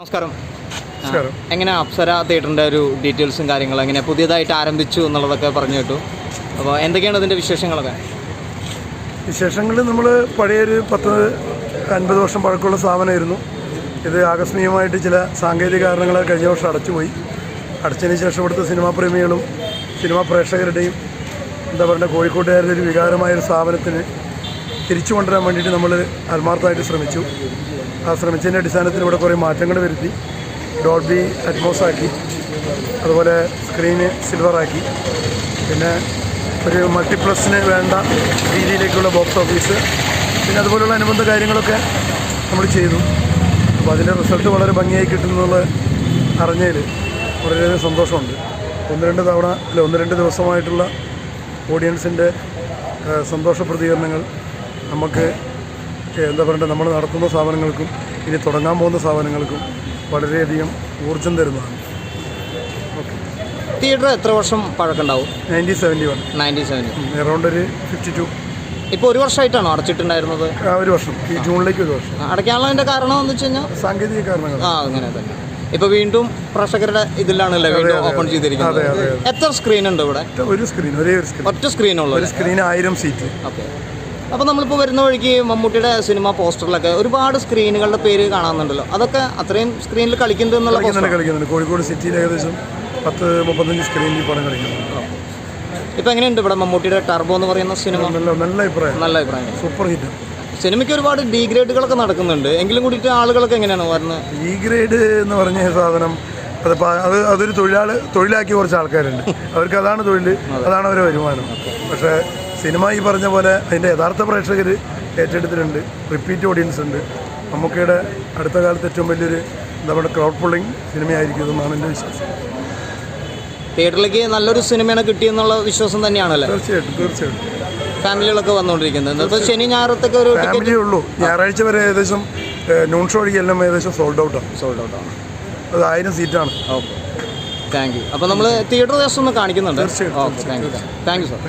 നമസ്കാരം. എങ്ങനെ അപ്സര തിയേറ്ററിന്റെ ഒരു ഡീറ്റെയിൽസും കാര്യങ്ങളും എങ്ങനെ പുതിയതായിട്ട് ആരംഭിച്ചു എന്നുള്ളതൊക്കെ പറഞ്ഞു കേട്ടു. അപ്പോൾ എന്തൊക്കെയാണ് അതിന്റെ വിശേഷങ്ങളൊക്കെ? വിശേഷങ്ങൾ നമ്മൾ പഴയൊരു പത്ത് അൻപത് വർഷം പഴക്കമുള്ള സ്ഥാപനമായിരുന്നു ഇത് ആകസ്മികമായിട്ട് ചില സാങ്കേതിക കാരണങ്ങളാൽ കഴിഞ്ഞ വർഷം അടച്ചുപോയി. അടച്ചതിന് ശേഷം ഇവിടുത്തെ സിനിമാ പ്രേമികളും സിനിമാ പ്രേക്ഷകരുടെയും എന്താ പറയുക കോഴിക്കോട്ടുകാരുടെ ഒരു വികാരമായ ഒരു സ്ഥാപനത്തിന് തിരിച്ചു കൊണ്ടുവരാൻ വേണ്ടിയിട്ട് നമ്മൾ ആത്മാർത്ഥമായിട്ട് ശ്രമിച്ചു. ആ ശ്രമിച്ചതിന്റെ അടിസ്ഥാനത്തിൽ ഇവിടെ കുറേ മാറ്റങ്ങൾ വരുത്തി. ഡോൾബി അറ്റ്മോസ് ആക്കി. അതുപോലെ സ്ക്രീന് സിൽവറാക്കി പിന്നെ ഒരു മൾട്ടിപ്ലക്സിന് വേണ്ട രീതിയിലേക്കുള്ള ബോക്സ് ഓഫീസ്. പിന്നെ അതുപോലുള്ള അനുബന്ധ കാര്യങ്ങളൊക്കെ നമ്മൾ ചെയ്തു. അപ്പോൾ അതിന്റെ റിസൾട്ട് വളരെ ഭംഗിയായി കിട്ടുന്നുള്ള അറിഞ്ഞതിൽ വളരെയധികം സന്തോഷമുണ്ട്. ഒന്ന് രണ്ട് തവണ അല്ല ഒന്ന് രണ്ട് ദിവസമായിട്ടുള്ള ഓഡിയൻസിന്റെ സന്തോഷ പ്രതികരണങ്ങൾ നമുക്ക് എന്താ പറയുക നമ്മൾ നടത്തുന്ന സ്ഥാപനങ്ങൾക്കും ഇനി തുടങ്ങാൻ പോകുന്ന സ്ഥാപനങ്ങൾക്കും വളരെയധികം ഊർജം തരുന്നതാണ്. തിയേറ്റർ എത്ര വർഷം പഴക്കമുണ്ടാവും? Nineteen seventy one. Nineteen seventy. Around ഒരു ഫിഫ്റ്റി ടു ഇപ്പോൾ ഒരു വർഷമായിട്ടാണോ അടച്ചിട്ടുണ്ടായിരുന്നത്? ഒരു വർഷം. ഈ ജൂണിലേക്ക് ഒരു വർഷം. അടയ്ക്കാനുള്ള അതിന്റെ കാരണം എന്ന് വെച്ച് കഴിഞ്ഞാൽ? സാങ്കേതിക കാരണങ്ങൾ. ആ അങ്ങനെ തന്നെ. ഇപ്പോൾ വീണ്ടും പ്രേക്ഷകരുടെ ഇതിലാണല്ലേ വീണ്ടും ഓപ്പൺ ചെയ്തിരിക്കുന്നത്? എത്ര സ്ക്രീൻ ഉണ്ട് ഇവിടെ? ഒരു സ്ക്രീൻ ഒരേ ഒരു സ്ക്രീൻ. ഒറ്റ സ്ക്രീൻ ഉള്ളൂ ഒരു സ്ക്രീൻ ആയിരം സീറ്റ്. ഓക്കെ. അപ്പോൾ നമ്മളിപ്പോൾ വരുന്ന വഴിക്ക് മമ്മൂട്ടിയുടെ സിനിമ പോസ്റ്ററിലൊക്കെ ഒരുപാട് സ്ക്രീനുകളുടെ പേര് കാണാറുണ്ടല്ലോ. അതൊക്കെ അത്രയും സ്ക്രീനിൽ കളിക്കുന്നുണ്ട് എന്നുള്ള കളിക്കുന്നുണ്ട് കളിക്കുന്നുണ്ട്. കോഴിക്കോട് സിറ്റിയിൽ ഏകദേശം പത്ത് മുപ്പത്തഞ്ച് സ്ക്രീനിൽ പടം കളിക്കുന്നുണ്ട്. ഇപ്പൊ എങ്ങനെയുണ്ട് ഇവിടെ മമ്മൂട്ടിയുടെ ടർബോ എന്ന് പറയുന്ന സിനിമ? നല്ല നല്ല അഭിപ്രായം. നല്ല അഭിപ്രായം. Super hit. സിനിമയ്ക്ക് ഒരുപാട് ഡീഗ്രേഡുകളൊക്കെ നടക്കുന്നുണ്ട്. എങ്കിലും കൂടിയിട്ട് ആളുകളൊക്കെ എങ്ങനെയാണ് വരുന്നത്? ഈ ഗ്രേഡ് എന്ന് പറഞ്ഞ സാധനം അതിപ്പോൾ അത് അതൊരു തൊഴിലാൾ തൊഴിലാക്കി കുറച്ച് ആൾക്കാരുണ്ട്. അവർക്ക് അതാണ് തൊഴിൽ അതാണ് അവരുടെ വരുമാനം. പക്ഷേ സിനിമ ഈ പറഞ്ഞ പോലെ അതിന്റെ യഥാർത്ഥ പ്രേക്ഷകർ ഏറ്റെടുത്തിട്ടുണ്ട്. റിപ്പീറ്റ് ഓഡിയൻസ് ഉണ്ട്. മമ്മൂക്കയുടെ അടുത്ത കാലത്ത് ഏറ്റവും വലിയൊരു നമ്മുടെ പറയുക ക്രൗഡ് പുള്ളിങ് സിനിമയായിരിക്കും എന്നാണ് എന്റെ വിശ്വാസം. തിയേറ്ററിലേക്ക് നല്ലൊരു സിനിമയാണ് കിട്ടിയെന്നുള്ള വിശ്വാസം തന്നെയാണല്ലേ? തീർച്ചയായിട്ടും തീർച്ചയായിട്ടും. ഫാമിലികളൊക്കെ വന്നുകൊണ്ടിരിക്കുന്നത്. ശനി ഞായറത്തൊക്കെ ഒരു ഫാമിലിയേ ഉള്ളൂ. ഞായറാഴ്ച വരെ ഏകദേശം നൂൺ ഷോ എല്ലാം ഏകദേശം സോൾഡ് ഔട്ടാണ് സോൾഡ് ഔട്ട് ആണ്. അത് ആയിരം സീറ്റാണ്. ഓക്കെ. താങ്ക് യു അപ്പോൾ നമ്മൾ തിയേറ്റർ ദിവസം ഒന്ന് കാണിക്കുന്നുണ്ട്? തീർച്ചയായിട്ടും, okay thank you thank you sir